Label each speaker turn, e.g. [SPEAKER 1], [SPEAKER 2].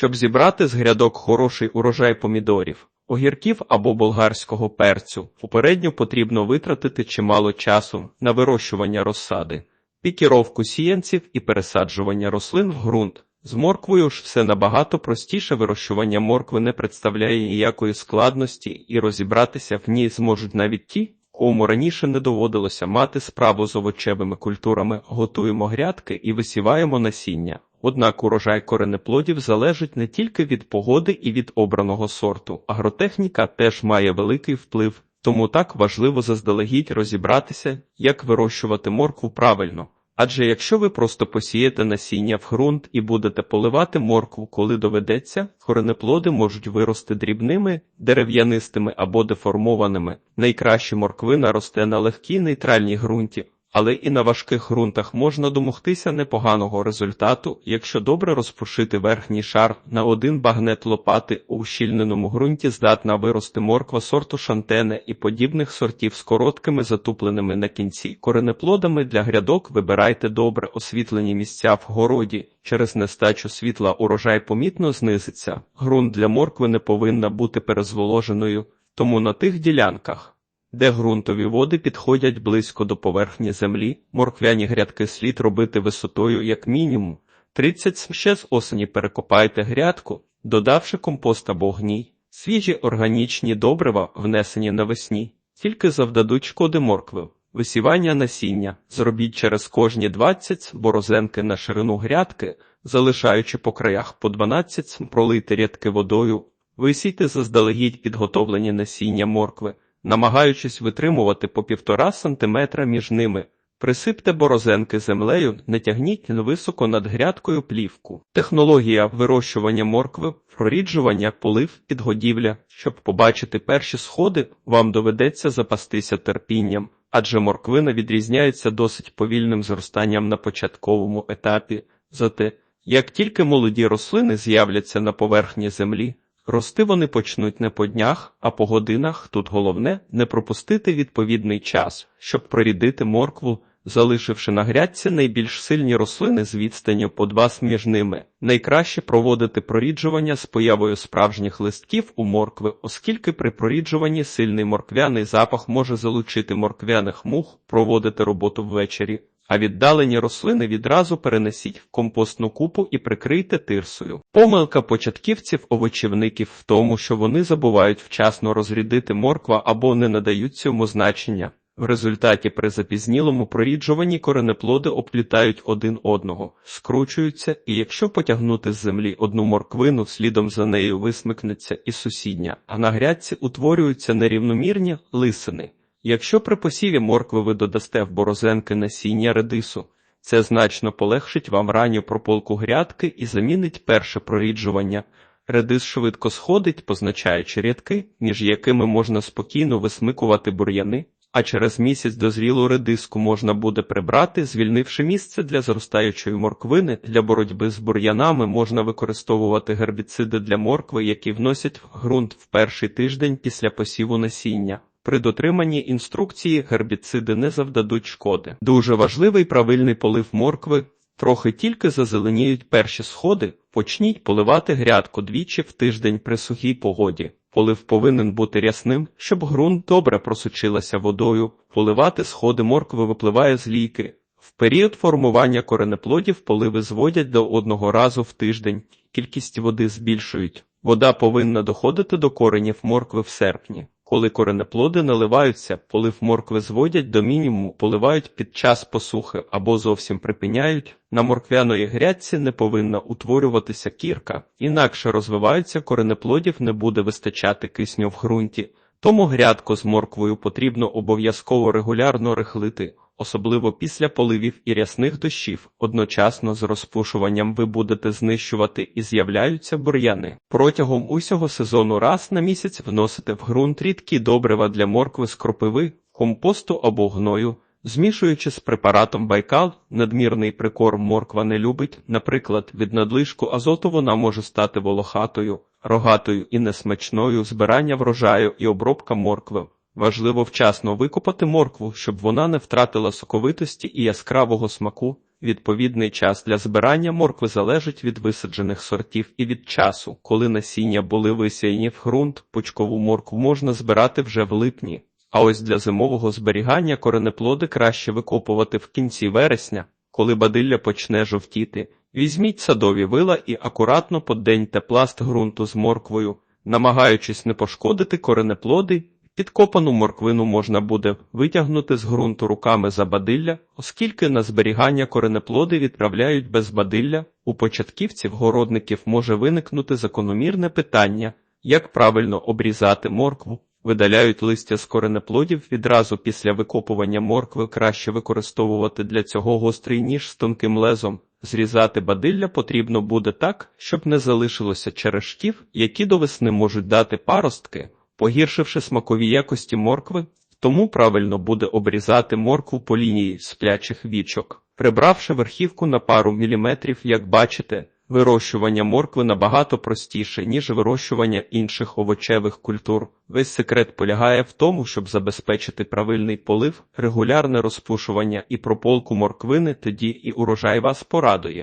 [SPEAKER 1] Щоб зібрати з грядок хороший урожай помідорів, огірків або болгарського перцю, попередньо потрібно витратити чимало часу на вирощування розсади, пікіровку сіянців і пересаджування рослин в ґрунт. З морквою ж все набагато простіше вирощування моркви не представляє ніякої складності, і розібратися в ній зможуть навіть ті, кому раніше не доводилося мати справу з овочевими культурами, готуємо грядки і висіваємо насіння. Однак урожай коренеплодів залежить не тільки від погоди і від обраного сорту. Агротехніка теж має великий вплив, тому так важливо заздалегідь розібратися, як вирощувати моркву правильно. Адже якщо ви просто посієте насіння в ґрунт і будете поливати моркву, коли доведеться, коренеплоди можуть вирости дрібними, дерев'янистими або деформованими. Найкраще морквина росте на легкій нейтральній ґрунті, але і на важких ґрунтах можна домогтися непоганого результату, якщо добре розпушити верхній шар на один багнет лопати у ущільненому ґрунті здатна вирости морква сорту шантене і подібних сортів з короткими затупленими на кінці коренеплодами для грядок вибирайте добре освітлені місця в городі. Через нестачу світла урожай помітно знизиться. Ґрунт для моркви не повинна бути перезволоженою, тому на тих ділянках де ґрунтові води підходять близько до поверхні землі, морквяні грядки слід робити висотою як мінімум 30 см. ще з осені перекопайте грядку, додавши компост або гній. Свіжі органічні добрива, внесені навесні, тільки завдадуть шкоди моркви. Висівання насіння зробіть через кожні 20 борозенки на ширину грядки, залишаючи по краях по 12 см, пролийте рядки водою, висійте заздалегідь підготовлені насіння моркви намагаючись витримувати по півтора сантиметра між ними. Присипте борозенки землею, не тягніть високо над грядкою плівку. Технологія вирощування моркви, проріджування, полив, підгодівля. Щоб побачити перші сходи, вам доведеться запастися терпінням, адже морквина відрізняється досить повільним зростанням на початковому етапі. Зате, як тільки молоді рослини з'являться на поверхні землі, Рости вони почнуть не по днях, а по годинах. Тут головне не пропустити відповідний час, щоб прорідити моркву, залишивши на грядці найбільш сильні рослини з відстані по два між ними. Найкраще проводити проріджування з появою справжніх листків у моркви, оскільки при проріджуванні сильний морквяний запах може залучити морквяних мух, проводити роботу ввечері а віддалені рослини відразу перенесіть в компостну купу і прикрийте тирсою. Помилка початківців овочівників в тому, що вони забувають вчасно розрядити морква або не надають цьому значення. В результаті при запізнілому проріджуванні коренеплоди оплітають один одного, скручуються, і якщо потягнути з землі одну морквину, слідом за нею висмикнеться і сусідня, а на грядці утворюються нерівномірні лисини. Якщо при посіві моркви ви додасте в борозенки насіння редису, це значно полегшить вам ранню прополку грядки і замінить перше проріджування. Редис швидко сходить, позначаючи рядки, між якими можна спокійно висмикувати бур'яни, а через місяць дозрілу редиску можна буде прибрати, звільнивши місце для зростаючої морквини. Для боротьби з бур'янами можна використовувати гербіциди для моркви, які вносять в ґрунт в перший тиждень після посіву насіння. При дотриманні інструкції гербіциди не завдадуть шкоди. Дуже важливий правильний полив моркви. Трохи тільки зазеленіють перші сходи, почніть поливати грядку двічі в тиждень при сухій погоді. Полив повинен бути рясним, щоб ґрунт добре просочилася водою. Поливати сходи моркви випливає з лійки. В період формування коренеплодів поливи зводять до одного разу в тиждень. Кількість води збільшують. Вода повинна доходити до коренів моркви в серпні. Коли коренеплоди наливаються, полив моркви зводять до мінімуму, поливають під час посухи або зовсім припиняють. На морквяної грядці не повинна утворюватися кірка, інакше розвиваються коренеплодів, не буде вистачати кисню в ґрунті. Тому грядку з морквою потрібно обов'язково регулярно рихлити особливо після поливів і рясних дощів. Одночасно з розпушуванням ви будете знищувати і з'являються бур'яни. Протягом усього сезону раз на місяць вносите в ґрунт рідкі добрива для моркви з кропиви, компосту або гною. Змішуючи з препаратом байкал, надмірний прикорм морква не любить, наприклад, від надлишку азоту вона може стати волохатою, рогатою і несмачною збирання врожаю і обробка моркви. Важливо вчасно викопати моркву, щоб вона не втратила соковитості і яскравого смаку. Відповідний час для збирання моркви залежить від висаджених сортів і від часу. Коли насіння були висіяні в ґрунт, пучкову моркву можна збирати вже в липні. А ось для зимового зберігання коренеплоди краще викопувати в кінці вересня, коли бадилля почне жовтіти. Візьміть садові вила і акуратно поденьте пласт ґрунту з морквою, намагаючись не пошкодити коренеплоди. Підкопану морквину можна буде витягнути з ґрунту руками за бадилля, оскільки на зберігання коренеплоди відправляють без бадилля, у початківців-городників може виникнути закономірне питання, як правильно обрізати моркву. Видаляють листя з коренеплодів відразу після викопування моркви краще використовувати для цього гострий ніж з тонким лезом. Зрізати бадилля потрібно буде так, щоб не залишилося черешків, які до весни можуть дати паростки, погіршивши смакові якості моркви, тому правильно буде обрізати моркву по лінії сплячих вічок, прибравши верхівку на пару міліметрів, як бачите. Вирощування моркви набагато простіше, ніж вирощування інших овочевих культур. Весь секрет полягає в тому, щоб забезпечити правильний полив, регулярне розпушування і прополку морквини, тоді і урожай вас порадує.